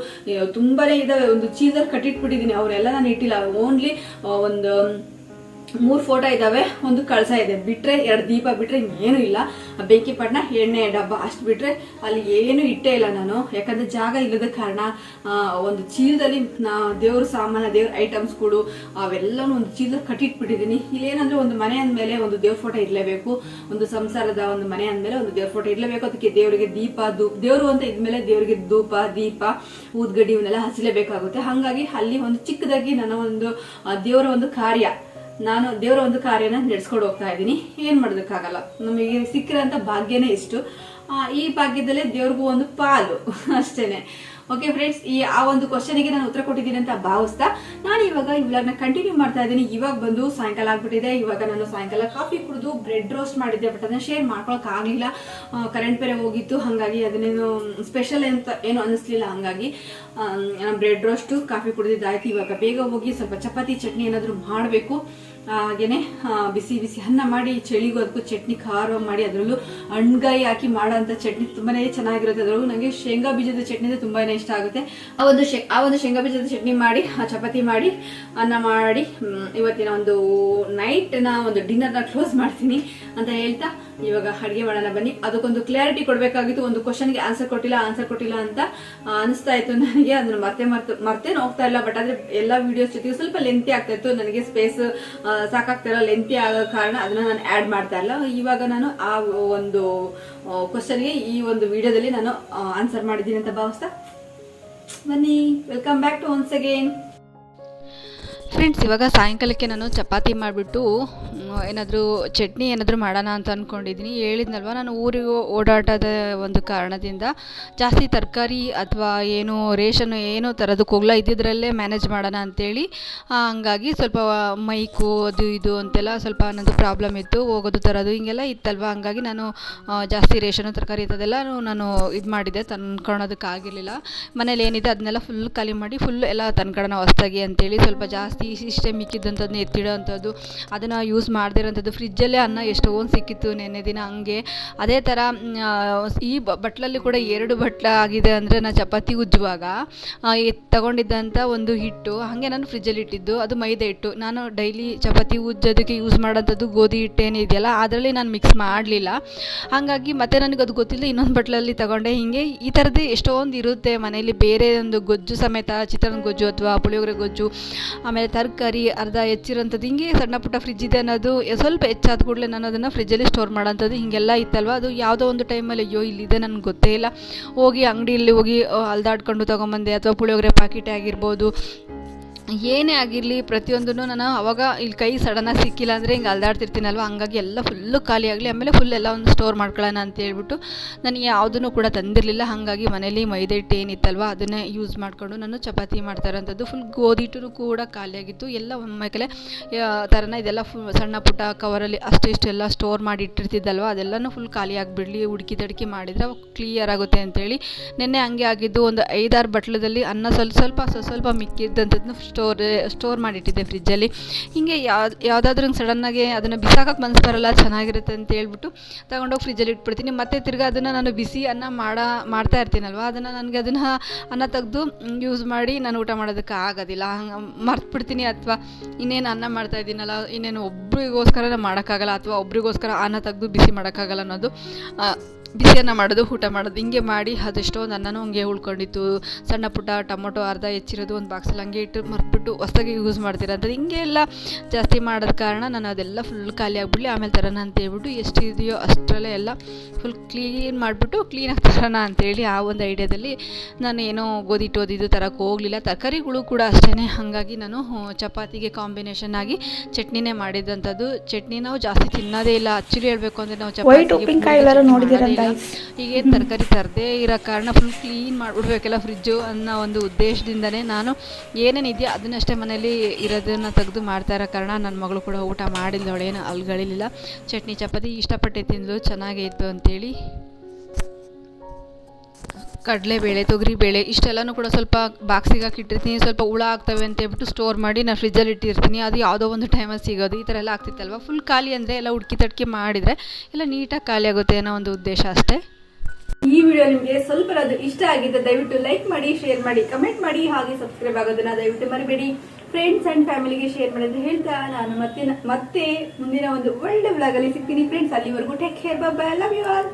ತುಂಬಾನೇ ಇದಾವೆ. ಒಂದು ಚೀಸರ್ ಕಟ್ಟಿಟ್ಬಿಟ್ಟಿದ್ದೀನಿ ಅವರೆಲ್ಲ ನಾನು ಇಟ್ಟಿಲ್ಲ. ಓನ್ಲಿ ಒಂದು ಮೂರು ಫೋಟೋ ಇದಾವೆ, ಒಂದು ಕಳಸ ಇದೆ. ಬಿಟ್ರೆ ಎರಡು ದೀಪ, ಬಿಟ್ರೆ ಏನು ಇಲ್ಲ. ಬೇಕಿ ಪಟ್ನ ಎಣ್ಣೆ, ಡಬ್ಬ, ಅಷ್ಟು ಬಿಟ್ರೆ ಅಲ್ಲಿ ಏನು ಇಟ್ಟೇ ಇಲ್ಲ ನಾನು. ಯಾಕಂದ್ರೆ ಜಾಗ ಇಲ್ಲದ ಕಾರಣ ಒಂದು ಚೀಲದಲ್ಲಿ ನಾ ದೇವ್ರ ಸಾಮಾನ, ದೇವ್ರ ಐಟಮ್ಸ್ಗಳು ಅವೆಲ್ಲನೂ ಒಂದು ಚೀಲದಲ್ಲಿ ಕಟ್ಟಿಟ್ಬಿಟ್ಟಿದ್ದೀನಿ ಇಲ್ಲೇನಂದ್ರೆ ಒಂದು ಮನೆ ಅಂದಮೇಲೆ ಒಂದು ದೇವ್ರ ಫೋಟೋ ಇರಲೇಬೇಕು. ಒಂದು ಸಂಸಾರದ ಒಂದು ಮನೆ ಅಂದಮೇಲೆ ಒಂದು ದೇವ್ರ ಫೋಟೋ ಇರಲೇಬೇಕು. ಅದಕ್ಕೆ ದೇವರಿಗೆ ದೀಪ ಧೂಪ ದೇವರು ಅಂತ ಇದ್ಮೇಲೆ ದೇವರಿಗೆ ಧೂಪ, ದೀಪ, ಊದ್ಗಡ್ಡಿ ಇವನ್ನೆಲ್ಲ ಹಸಿಲೇಬೇಕಾಗುತ್ತೆ ಹಾಗಾಗಿ ಅಲ್ಲಿ ಒಂದು ಚಿಕ್ಕದಾಗಿ ನನ್ನ ಒಂದು ದೇವರ ಒಂದು ಕಾರ್ಯ. ನಾನು ದೇವರ ಒಂದು ಕಾರ್ಯನ ನಡೆಸ್ಕೊಂಡು ಹೋಗ್ತಾ ಇದ್ದೀನಿ. ಏನು ಮಾಡೋದಕ್ಕಾಗಲ್ಲ. ನಮಗೆ ಸಿಕ್ಕಿರೋಂಥ ಭಾಗ್ಯನೇ ಇಷ್ಟು. ಈ ಭಾಗ್ಯದಲ್ಲೇ ದೇವ್ರಿಗೂ ಒಂದು ಪಾಲು ಅಷ್ಟೇನೆ. ಓಕೆ ಫ್ರೆಂಡ್ಸ್ ಈ ಆ ಒಂದು ಕ್ವಶನಿಗೆ ನಾನು ಉತ್ತರ ಕೊಟ್ಟಿದ್ದೀನಿ ಅಂತ ಭಾವಿಸ್ತಾ, ನಾನು ಇವಾಗ ಈ ಕಂಟಿನ್ಯೂ ಮಾಡ್ತಾ ಇದ್ದೀನಿ. ಇವಾಗ ಬಂದು ಸಾಯಂಕಾಲ ಆಗ್ಬಿಟ್ಟಿದೆ. ಇವಾಗ ನಾನು ಸಾಯಂಕಾಲ ಕಾಫಿ ಕುಡಿದು ಬ್ರೆಡ್ ರೋಸ್ಟ್ ಮಾಡಿದ್ದೆ ಬಟ್ ಅದನ್ನ ಶೇರ್ ಮಾಡ್ಕೊಳಕ್ ಆಗಲಿಲ್ಲ ಕರೆಂಟ್ ಬೇರೆ ಹೋಗಿತ್ತು, ಹಾಗಾಗಿ ಅದನ್ನೇನು ಸ್ಪೆಷಲ್ ಅಂತ ಏನು ಅನಿಸ್ಲಿಲ್ಲ ಹಾಗಾಗಿ. ಬ್ರೆಡ್ ರೋಸ್ಟು ಕಾಫಿ ಕುಡಿದಿದ್ದಾಯ್ತು. ಇವಾಗ ಬೇಗ ಹೋಗಿ ಸ್ವಲ್ಪ ಚಪಾತಿ, ಚಟ್ನಿ ಏನಾದರೂ ಮಾಡಬೇಕು. ಹಾಗೇನೆ ಬಿಸಿ ಬಿಸಿ ಅನ್ನ ಮಾಡಿ, ಚಳಿಗೂ ಅದಕ್ಕೂ ಚಟ್ನಿ ಖಾರ ಮಾಡಿ, ಅದರಲ್ಲೂ ಹಣ್ಗಾಯಿ ಹಾಕಿ ಮಾಡೋಂಥ ಚಟ್ನಿ ತುಂಬಾ ಚೆನ್ನಾಗಿರುತ್ತೆ. ಅದರಲ್ಲೂ ನನಗೆ ಶೇಂಗಾ ಬೀಜದ ಚಟ್ನಿ ಅಂದರೆ ತುಂಬಾ ಇಷ್ಟ ಆಗುತ್ತೆ. ಆ ಒಂದು ಶೇ, ಆ ಒಂದು ಶೇಂಗಾ ಬೀಜದ ಚಟ್ನಿ ಮಾಡಿ, ಆ ಚಪಾತಿ ಮಾಡಿ, ಅನ್ನ ಮಾಡಿ ಇವತ್ತಿನ ಒಂದು ನೈಟ್ನ ಒಂದು ಡಿನ್ನರ್ನ ಕ್ಲೋಸ್ ಮಾಡ್ತೀನಿ ಅಂತ ಹೇಳ್ತಾ ಇವಾಗ ಅಡುಗೆ ಮಾಡೋಣ ಬನ್ನಿ. ಅದಕ್ಕೊಂದು ಕ್ಲಾರಿಟಿ ಕೊಡಬೇಕಾಗಿತ್ತು, ಒಂದು ಕ್ವಶನ್ಗೆ ಆನ್ಸರ್ ಕೊಟ್ಟಿಲ್ಲ ಆನ್ಸರ್ ಕೊಟ್ಟಿಲ್ಲ ಅಂತ ಅನಿಸ್ತಾ ಇತ್ತು ನನಗೆ. ಅದನ್ನ ಮತ್ತೆ ಮರ್ತು, ಮರ್ತೇನು ಹೋಗ್ತಾ ಇಲ್ಲ ಬಟ್ ಆದ್ರೆ ಎಲ್ಲ ವಿಡಿಯೋಸ್ ಜೊತೆಗೆ ಸ್ವಲ್ಪ ಲೆಂತಿ ಆಗ್ತಾ ಇತ್ತು. ನನಗೆ ಸ್ಪೇಸ್ ಸಾಕಾಗ್ತಾ ಇಲ್ಲ ಲೆಂತಿ ಆಗೋ ಕಾರಣ ಅದನ್ನ ನಾನು ಆ್ಯಡ್ ಮಾಡ್ತಾ ಇಲ್ಲ. ಇವಾಗ ನಾನು ಆ ಒಂದು ಕ್ವಶನ್ಗೆ ಈ ಒಂದು ವಿಡಿಯೋದಲ್ಲಿ ನಾನು ಆನ್ಸರ್ ಮಾಡಿದ್ದೀನಿ ಅಂತ ಭಾವಿಸ್ತಾ. ಬನ್ನಿ welcome back to once again friends ಇವಾಗ ಸಾಯಂಕಾಲಕ್ಕೆ ನಾನು ಚಪಾತಿ ಮಾಡಿಬಿಟ್ಟು ಏನಾದರೂ ಚಟ್ನಿ ಏನಾದರೂ ಮಾಡೋಣ ಅಂತ ಅಂದ್ಕೊಂಡಿದ್ದೀನಿ ಹೇಳಿದ್ನಲ್ವ, ನಾನು ಊರಿಗೆ ಓಡಾಟದ ಒಂದು ಕಾರಣದಿಂದ ಜಾಸ್ತಿ ತರಕಾರಿ ಅಥವಾ ಏನು ರೇಷನ್ ಏನೂ ತರೋದಕ್ಕೆ ಹೋಗಲ್ಲ ಇದ್ದಿದ್ರಲ್ಲೇ ಮ್ಯಾನೇಜ್ ಮಾಡೋಣ ಅಂತೇಳಿ ಹಂಗಾಗಿ ಸ್ವಲ್ಪ ಮೈಕು, ಅದು ಇದು ಅಂತೆಲ್ಲ ಸ್ವಲ್ಪ ನನ್ನದು ಪ್ರಾಬ್ಲಮ್ ಇತ್ತು, ಹೋಗೋದು, ತರೋದು ಹಿಂಗೆಲ್ಲ ಇತ್ತಲ್ವ? ಹಂಗಾಗಿ ನಾನು ಜಾಸ್ತಿ ರೇಷನು, ತರಕಾರಿ ಇಂಥದ್ದೆಲ್ಲ ನಾನು ಇದು ಮಾಡಿದ್ದೆ ತಂದ್ಕೊಳೋದಕ್ಕಾಗಿರಲಿಲ್ಲ ಮನೇಲಿ ಏನಿದೆ ಅದನ್ನೆಲ್ಲ ಫುಲ್ ಖಾಲಿ ಮಾಡಿ ಫುಲ್ ಎಲ್ಲ ತಂದ್ಕೊಳ್ಳೋಣ ಹೊಸ್ದಾಗಿ ಅಂತೇಳಿ ಸ್ವಲ್ಪ ಜಾಸ್ತಿ ಇಷ್ಟೇ ಮಿಕ್ಕಿದ್ದಂಥದ್ದನ್ನ ಎತ್ತಿಡೋ ಅಂಥದ್ದು ಅದನ್ನು ಯೂಸ್ ಮಾಡದೇ ಇರೋಂಥದ್ದು ಫ್ರಿಜ್ಜಲ್ಲೇ ಅನ್ನ ಎಷ್ಟೊಂದು ಸಿಕ್ಕಿತ್ತು ನೆನ್ನೆ ದಿನ ಹಂಗೆ. ಅದೇ ಥರ ಈ ಬಟ್ಲಲ್ಲಿ ಕೂಡ ಎರಡು ಬಟ್ಲ ಆಗಿದೆ ಅಂದರೆ ನಾನು ಚಪಾತಿ ಉಜ್ಜುವಾಗ ತಗೊಂಡಿದ್ದಂಥ ಒಂದು ಹಿಟ್ಟು. ಹಾಗೆ ನಾನು ಫ್ರಿಜ್ಜಲ್ಲಿ ಇಟ್ಟಿದ್ದು. ಅದು ಮೈದಾ ಹಿಟ್ಟು. ನಾನು ಡೈಲಿ ಚಪಾತಿ ಉಜ್ಜೋದಕ್ಕೆ ಯೂಸ್ ಮಾಡೋಂಥದ್ದು ಗೋಧಿ ಹಿಟ್ಟೇನೇ ಇದೆಯಲ್ಲ, ಅದರಲ್ಲಿ ನಾನು ಮಿಕ್ಸ್ ಮಾಡಲಿಲ್ಲ. ಹಾಗಾಗಿ ಮತ್ತೆ ನನಗೆ ಅದು ಗೊತ್ತಿಲ್ಲ, ಇನ್ನೊಂದು ಬಟ್ಲಲ್ಲಿ ತಗೊಂಡೆ. ಹೀಗೆ ಈ ಥರದ್ದು ಎಷ್ಟೊಂದು ಇರುತ್ತೆ ಮನೆಯಲ್ಲಿ ಬೇರೆ ಒಂದು ಗೊಜ್ಜು ಸಮೇತ, ಚಿತ್ರಾನ್ನ ಗೊಜ್ಜು ಅಥವಾ ಪುಳಿಯೋಗರೆ ಗೊಜ್ಜು, ಆಮೇಲೆ ತರಕಾರಿ ಅರ್ಧ ಹೆಚ್ಚಿರೋಂಥದ್ದು ಹಿಂಗೆ ಸಣ್ಣ ಪುಟ್ಟ ಫ್ರಿಜ್ ಇದೆ ಅನ್ನೋದು ಸ್ವಲ್ಪ ಹೆಚ್ಚಾದ ಕೂಡಲೇ ನಾನು ಅದನ್ನು ಫ್ರಿಜ್ಜಲ್ಲಿ ಸ್ಟೋರ್ ಮಾಡೋಂಥದ್ದು, ಹೀಗೆಲ್ಲ ಇತ್ತಲ್ವ? ಅದು ಯಾವುದೋ ಒಂದು ಟೈಮಲ್ಲಿ ಅಯ್ಯೋ, ಇಲ್ಲಿದೆ ನನಗೆ ಗೊತ್ತೇ ಇಲ್ಲ. ಹೋಗಿ ಅಂಗಡಿಯಲ್ಲಿ ಹೋಗಿ ಅಲ್ದಾಡ್ಕೊಂಡು ತೊಗೊಂಬಂದೆ, ಅಥವಾ ಪುಳಿಯೋಗರೆ ಪ್ಯಾಕೆಟ್ ಆಗಿರ್ಬೋದು ಏನೇ ಆಗಿರಲಿ ಪ್ರತಿಯೊಂದೂ ನಾನು ಅವಾಗ ಇಲ್ಲಿ ಕೈ ಸಡನ್ನಾಗಿ ಸಿಕ್ಕಿಲ್ಲ ಅಂದರೆ ಹಿಂಗೆ ಅಲ್ದಾಡ್ತಿರ್ತೀನಲ್ವ? ಹಂಗಾಗಿ ಎಲ್ಲ ಫುಲ್ಲು ಖಾಲಿ ಆಗಲಿ, ಆಮೇಲೆ ಫುಲ್ ಎಲ್ಲ ಒಂದು ಸ್ಟೋರ್ ಮಾಡ್ಕೊಳ್ಳೋಣ ಅಂತ ಹೇಳ್ಬಿಟ್ಟು ನನಗೆ ಯಾವುದನ್ನು ಕೂಡ ತಂದಿರಲಿಲ್ಲ. ಹಾಗಾಗಿ ಮನೇಲಿ ಮೈದೆ ಹಿಟ್ಟು ಏನಿತ್ತಲ್ವ ಅದನ್ನೇ ಯೂಸ್ ಮಾಡಿಕೊಂಡು ನಾನು ಚಪಾತಿ ಮಾಡ್ತಾ ಇರೋಂಥದ್ದು ಫುಲ್ ಗೋಧಿ ಹಿಟ್ಟು ಕೂಡ ಖಾಲಿಯಾಗಿತ್ತು ಎಲ್ಲ ಒಮ್ಮೆಕಲೆ ಥರನ ಇದೆಲ್ಲ ಫು ಸಣ್ಣ ಪುಟ್ಟ ಕವರಲ್ಲಿ ಅಷ್ಟು ಇಷ್ಟೆಲ್ಲ ಸ್ಟೋರ್ ಮಾಡಿ ಇಟ್ಟಿರ್ತಿದ್ದಲ್ವ, ಅದೆಲ್ಲನೂ ಫುಲ್ ಖಾಲಿ ಆಗಿಬಿಡಲಿ ಹುಡುಕಿ ತಡ್ಕಿ ಮಾಡಿದರೆ ಕ್ಲಿಯರ್ ಆಗುತ್ತೆ ಅಂತೇಳಿ ನಿನ್ನೆ ಹಂಗೆ ಆಗಿದ್ದು ಒಂದು ಐದಾರು ಬಟ್ಲದಲ್ಲಿ ಅನ್ನ ಸ್ವಲ್ಪ ಸ್ವಲ್ಪ ಸ್ವಲ್ಪ ಸ್ವಲ್ಪ ಮಿಕ್ಕಿದ್ದಂಥದ್ದನ್ನು ಸ್ಟೋರ್ ಸ್ಟೋರ್ ಮಾಡಿಟ್ಟಿದ್ದೆ ಫ್ರಿಜ್ಜಲ್ಲಿ. ಹೀಗೆ ಯಾವ್ದು, ಯಾವುದಾದ್ರೂ ಸಡನ್ನಾಗಿ ಅದನ್ನು ಬಿಸಾಕಕ್ಕೆ ಮನಸ್ಸು ಬರಲ್ಲ, ಚೆನ್ನಾಗಿರುತ್ತೆ ಅಂತ ಹೇಳ್ಬಿಟ್ಟು ತಗೊಂಡೋಗಿ ಫ್ರಿಜ್ಜಲ್ಲಿ ಇಟ್ಬಿಡ್ತೀನಿ. ಮತ್ತೆ ತಿರ್ಗಿ ಅದನ್ನು ನಾನು ಬಿಸಿ ಅನ್ನ ಮಾಡ, ಮಾಡ್ತಾ ಇರ್ತೀನಲ್ವ? ಅದನ್ನು ನನಗೆ ಅದನ್ನು ಅನ್ನ ತೆಗೆದು ಯೂಸ್ ಮಾಡಿ ನಾನು ಊಟ ಮಾಡೋದಕ್ಕೆ ಆಗೋದಿಲ್ಲ. ಹಂಗೆ ಮರ್ತ್ಬಿಡ್ತೀನಿ ಅಥವಾ ಇನ್ನೇನು ಅನ್ನ ಮಾಡ್ತಾ ಇದ್ದೀನಲ್ಲ, ಇನ್ನೇನು ಒಬ್ರಿಗೋಸ್ಕರ ಮಾಡೋಕ್ಕಾಗಲ್ಲ ಅಥವಾ ಒಬ್ರಿಗೋಸ್ಕರ ಅನ್ನ ತೆಗೆದು ಬಿಸಿ ಮಾಡೋಕ್ಕಾಗಲ್ಲ ಅನ್ನೋದು ಬಿಸಿಯನ್ನು ಮಾಡೋದು ಊಟ ಮಾಡೋದು ಹಿಂಗೆ ಮಾಡಿ ಅದೆಷ್ಟೋ ನನ್ನೂ ಹಂಗೆ ಉಳ್ಕೊಂಡಿತ್ತು. ಸಣ್ಣ ಪುಟ್ಟ ಟೊಮೊಟೊ ಅರ್ಧ ಹೆಚ್ಚಿರೋದು ಒಂದು ಬಾಕ್ಸಲ್ಲಿ ಹಂಗೆ ಇಟ್ಟು ಮರ್ತ್ಬಿಟ್ಟು ಹೊಸದಾಗಿ ಯೂಸ್ ಮಾಡ್ತಿರೋದು ಹಿಂಗೆ ಎಲ್ಲ ಜಾಸ್ತಿ ಮಾಡೋದ ಕಾರಣ ನಾನು ಅದೆಲ್ಲ ಫುಲ್ ಖಾಲಿ ಆಗಿಬಿಡ್ಲಿ. ಆಮೇಲೆ ತರೋಣ ಅಂತ ಹೇಳ್ಬಿಟ್ಟು ಎಷ್ಟಿದೆಯೋ ಅಷ್ಟರಲ್ಲೇ ಎಲ್ಲ ಫುಲ್ ಕ್ಲೀನ್ ಮಾಡಿಬಿಟ್ಟು ಕ್ಲೀನಾಗಿ ತರೋಣ ಅಂತೇಳಿ ಆ ಒಂದು ಐಡಿಯಾದಲ್ಲಿ ನಾನು ಏನೋ ಗೋಧಿ ಹಿಟ್ಟು ಓದಿದ್ದು ತರಕ್ಕೆ ಹೋಗಲಿಲ್ಲ. ತರಕಾರಿಗಳು ಕೂಡ ಅಷ್ಟೇ ಹಾಗಾಗಿ ನಾನು ಚಪಾತಿಗೆ ಕಾಂಬಿನೇಷನ್ ಆಗಿ ಚಟ್ನಿನೇ ಮಾಡಿದ್ದಂಥದ್ದು ಚಟ್ನಿ ನಾವು ಜಾಸ್ತಿ ತಿನ್ನೋದೇ ಇಲ್ಲ. ಆ್ಯಕ್ಚುಲಿ ಹೇಳಬೇಕು ಅಂದರೆ ನಾವು ವೈಟ್ guys? ಈಗೇನು ತರಕಾರಿ ತರದೇ ಇರೋ ಕಾರಣ ಫುಲ್ ಕ್ಲೀನ್ ಮಾಡಿಬಿಡ್ಬೇಕಲ್ಲ ಫ್ರಿಜ್ಜು ಅನ್ನೋ ಒಂದು ಉದ್ದೇಶದಿಂದನೇ ನಾನು ಏನೇನಿದೆಯೋ ಅದನ್ನಷ್ಟೇ ಮನೇಲಿ ಇರೋದನ್ನು ತೆಗೆದು ಮಾಡ್ತಾ ಇರೋ ಕಾರಣ ನನ್ನ ಮಗಳು ಕೂಡ ಊಟ ಮಾಡಿಲ್ಲ ಅವಳೇನು ಅಲ್ಗಳಿಲ್ಲ ಚಟ್ನಿ ಚಪಾತಿ ಇಷ್ಟಪಟ್ಟೆ ತಿಂದಳು ಚೆನ್ನಾಗೇ ಇತ್ತು ಅಂತೇಳಿ ಕಡಲೆಬೇಳೆ, ತೊಗರಿಬೇಳೆ, ಇಷ್ಟೆಲ್ಲನೂ ಕೂಡ ಸ್ವಲ್ಪ ಬಾಕ್ಸಿಗೆ ಹಾಕಿಟ್ಟಿರ್ತೀನಿ ಸ್ವಲ್ಪ ಹುಳ ಆಗ್ತವೆ ಅಂತ ಹೇಳ್ಬಿಟ್ಟು ಸ್ಟೋರ್ ಮಾಡಿ ನಾನು ಫ್ರಿಜ್ಜಲ್ಲಿ ಇಟ್ಟಿರ್ತೀನಿ. ಅದು ಯಾವುದೋ ಒಂದು ಟೈಮಲ್ಲಿ ಸಿಗೋದು. ಈ ಥರ ಎಲ್ಲ ಆಗ್ತಿತ್ತಲ್ವ? ಫುಲ್ ಖಾಲಿ ಅಂದರೆ ಎಲ್ಲ ಹುಡುಕಿ ತಡ್ಕಿ ಮಾಡಿದರೆ ಎಲ್ಲ ನೀಟಾಗಿ ಖಾಲಿ ಆಗುತ್ತೆ ಅನ್ನೋ ಒಂದು ಉದ್ದೇಶ ಅಷ್ಟೇ. ಈ ವಿಡಿಯೋ ನಿಮಗೆ ಸ್ವಲ್ಪ ಇಷ್ಟ ಆಗಿದೆ ದಯವಿಟ್ಟು ಲೈಕ್ ಮಾಡಿ ಶೇರ್ ಮಾಡಿ ಕಮೆಂಟ್ ಮಾಡಿ, ಹಾಗೆ ಸಬ್ಸ್ಕ್ರೈಬ್ ಆಗೋದನ್ನ ದಯವಿಟ್ಟು ಮರಿಬೇಡಿ. ಫ್ರೆಂಡ್ಸ್ ಅಂಡ್ ಫ್ಯಾಮಿಲಿಗೆ ಶೇರ್ ಮಾಡಿ ಅಂತ ಹೇಳ್ತಾ ನಾನು ಮತ್ತೆ ಮತ್ತೆ ಮುಂದಿನ ಒಂದು ಒಳ್ಳೆ ಬ್ಲಾಗಲ್ಲಿ ಸಿಗ್ತೀನಿ. ಫ್ರೆಂಡ್ಸ್ ಅಲ್ಲಿವರೆಗೂ take care bye love you all